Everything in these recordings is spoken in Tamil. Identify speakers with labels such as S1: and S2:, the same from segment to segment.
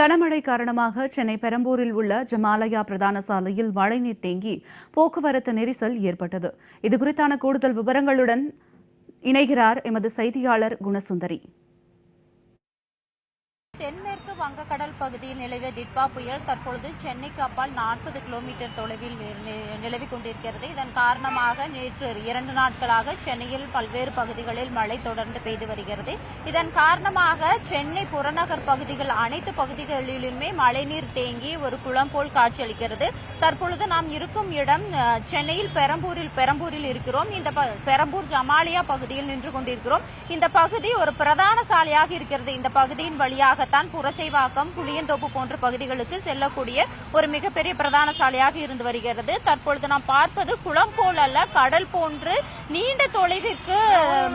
S1: கனமழை காரணமாக சென்னை பெரம்பூரில் உள்ள ஜமாலயா பிரதான சாலையில் மழைநீர் தேங்கி போக்குவரத்து நெரிசல் ஏற்பட்டது. இதுகுறித்தான கூடுதல் விவரங்களுடன் இணைகிறார் எமது செய்தியாளர் குணசுந்தரி.
S2: தென்மேற்கு வங்கக்கடல் பகுதியில் நிலவிய டிட்பா புயல் தற்பொழுது சென்னைக்கு அப்பால் நாற்பது கிலோமீட்டர் தொலைவில் நி- நிலவிக் கொண்டிருக்கிறது. இதன் காரணமாக நேற்று இரண்டு நாட்களாக சென்னையில் பல்வேறு பகுதிகளில் மழை தொடர்ந்து பெய்து வருகிறது. இதன் காரணமாக சென்னை புறநகர் பகுதிகள் அனைத்து பகுதிகளிலுமே மழைநீர் தேங்கி ஒரு குளம் போல் காட்சியளிக்கிறது. தற்பொழுது நாம் இருக்கும் இடம் சென்னையில் பெரம்பூரில் பெரம்பூரில் இருக்கிறோம். இந்த ப- பெரம்பூர் ஜமாலியா பகுதியில் நின்று கொண்டிருக்கிறோம். இந்த பகுதி ஒரு பிரதான சாலையாக இருக்கிறது. இந்த பகுதியின் வழியாக பட்டான் புரசைவாக்கம் புளியந்தோப்பு போன்ற பகுதிகளுக்கு செல்லக்கூடிய ஒரு மிகப்பெரிய பிரதான சாலையாக இருந்து வருகிறது. தற்பொழுது நாம் பார்ப்பது குளம் போல் அல்ல கடல் போன்று நீண்ட தொலைவிற்கு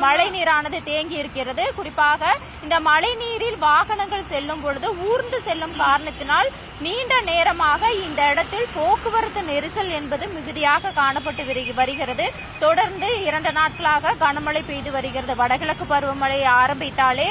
S2: மழை நீரானது தேங்கி இருக்கிறது. குறிப்பாக இந்த மழை நீரில் வாகனங்கள் செல்லும் பொழுது ஊர்ந்து செல்லும் காரணத்தினால் நீண்ட நேரமாக இந்த இடத்தில் போக்குவரத்து நெரிசல் என்பது மிகுதியாக காணப்பட்டு வருகிறது. தொடர்ந்து இரண்டு நாட்களாக கனமழை பெய்து வருகிறது. வடகிழக்கு பருவமழை ஆரம்பித்தாலே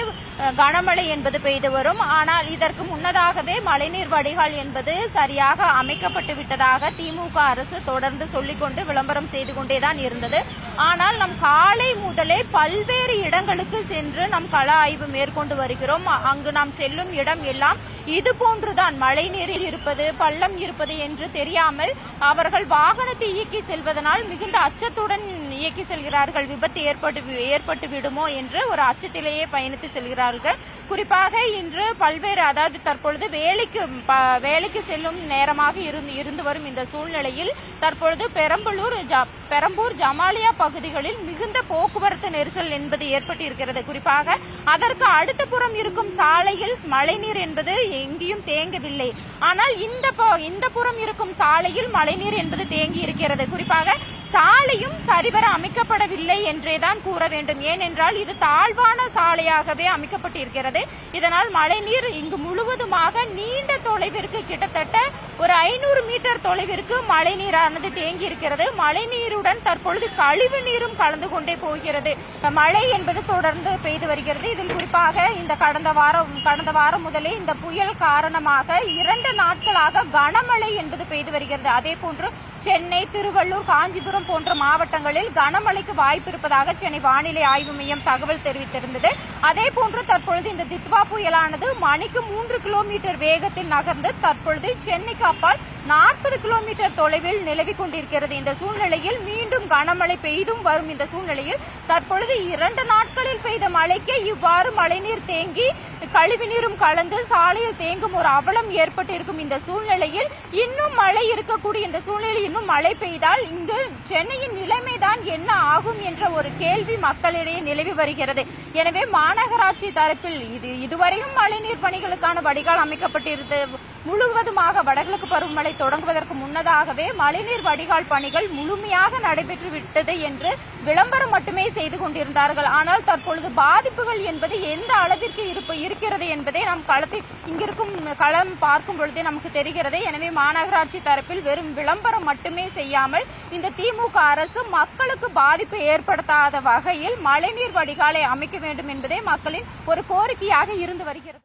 S2: கனமழை என்பது பெய்து வரும். ஆனால் இதற்கு முன்னதாகவே மழைநீர் வடிகால் என்பது சரியாக அமைக்கப்பட்டு விட்டதாக திமுக அரசு தொடர்ந்து சொல்லிக்கொண்டு விளம்பரம் செய்து கொண்டேதான் இருந்தது. ஆனால் நம் காலை முதலே பல்வேறு இடங்களுக்கு சென்று நம் கள ஆய்வு மேற்கொண்டு வருகிறோம். அங்கு நாம் செல்லும் இடம் எல்லாம் இது போன்றுதான். மழைநீரில் இருப்பது பள்ளம் இருப்பது என்று தெரியாமல் அவர்கள் வாகனத்தை இயக்கி செல்வதனால் மிகுந்த அச்சத்துடன் இயக்கி செல்கிறார்கள். விபத்து ஏற்பட்டு ஏற்பட்டு விடுமோ என்று ஒரு அச்சத்திலேயே பயணித்து செல்கிறார்கள். குறிப்பாக இன்று பல்வேறு அதாவது தற்பொழுது வேலைக்கு ப- வேலைக்கு செல்லும் நேரமாக இருந்து இருந்து வரும் இந்த சூழ்நிலையில் தற்பொழுது பெரம்பலூர் ஜ- பெரம்பூர் ஜமாலியா பகுதிகளில் மிகுந்த போக்குவரத்து நெரிசல் என்பது ஏற்பட்டிருக்கிறது. குறிப்பாக அதற்கு அடுத்த புறம் இருக்கும் சாலையில் மழைநீர் என்பது எங்கேயும் தேங்கவில்லை. ஆனால் இந்த ப- இந்த புறம் இருக்கும் சாலையில் மழைநீர் என்பது தேங்கி இருக்கிறது. குறிப்பாக சாலையும் சரிவர அமைக்கப்படவில்லை என்றேதான் கூற வேண்டும். ஏனென்றால் இது தாழ்வான சாலையாகவே அமைக்கப்பட்டிருக்கிறது. இதனால் மழைநீர் இங்கு முழுவதுமாக நீண்ட தொலைவிற்கு கிட்டத்தட்ட ஒரு ஐநூறு மீட்டர் தொலைவிற்கு மழைநீரானது தேங்கி இருக்கிறது மழைநீருடன் தற்பொழுது கழிவு நீரும் கலந்து கொண்டே போகிறது. மழை என்பது தொடர்ந்து பெய்து வருகிறது. இதில் குறிப்பாக இந்த கடந்த வாரம் கடந்த வாரம் முதலே இந்த புயல் காரணமாக இரண்டு நாட்களாக கனமழை என்பது பெய்து வருகிறது. அதே போன்று சென்னை திருவள்ளூர் காஞ்சிபுரம் போன்ற மாவட்டங்களில் கனமழைக்கு வாய்ப்பு இருப்பதாக சென்னை வானிலை ஆய்வு மையம் தகவல் தெரிவித்திருந்தது. அதே போன்று தற்பொழுது இந்த தித்வா புயலானது மணிக்கு மூன்று கிலோமீட்டர் வேகத்தில் நகர்ந்து தற்பொழுது சென்னைக்கு அப்பால் நாற்பது கிலோமீட்டர் தொலைவில் நிலவிக் கொண்டிருக்கிறது. இந்த சூழ்நிலையில் மீண்டும் கனமழை பெய்தும் வரும். இந்த சூழ்நிலையில் தற்பொழுது இரண்டு நாட்களில் பெய்த மழைக்கே இவ்வாறு மழைநீர் தேங்கி கழிவுநீரும் கலந்து சாலையில் தேங்கும் ஒரு அவலம் ஏற்பட்டிருக்கும். இந்த சூழ்நிலையில் இன்னும் மழை இருக்கக்கூடிய இந்த சூழ்நிலையில் இன்னும் மழை பெய்தால் இங்கு சென்னையின் நிலைமைதான் என்ன ஆகும் என்ற ஒரு கேள்வி மக்களிடையே நிலவி வருகிறது. எனவே மாநகராட்சி தரப்பில் இது இதுவரையும் மழைநீர் பணிகளுக்கான வடிகால் அமைக்கப்பட்டிருந்தது முழுவதுமாக வடகிழக்கு பருவமழை தொடங்குவதற்கு முன்னதாகவே மழைநீர் வடிகால் பணிகள் முழுமையாக நடைபெற்று விட்டது என்று விளம்பரம் மட்டுமே செய்து கொண்டிருந்தார்கள். ஆனால் தற்பொழுது பாதிப்புகள் என்பது எந்த அளவிற்கு இருப்பு இருக்கிறது என்பதை நாம் களத்தில் இங்கிருக்கும் களம் பார்க்கும் பொழுதே நமக்கு தெரிகிறது. எனவே மாநகராட்சி தரப்பில் வெறும் விளம்பரம் மட்டுமே செய்யாமல் இந்த திமுக அரசு மக்களுக்கு பாதிப்பு ஏற்படுத்தாத வகையில் மழைநீர் வடிகாலை அமைக்க வேண்டும் என்பதே மக்களின் ஒரு கோரிக்கையாக இருந்து வருகிறது.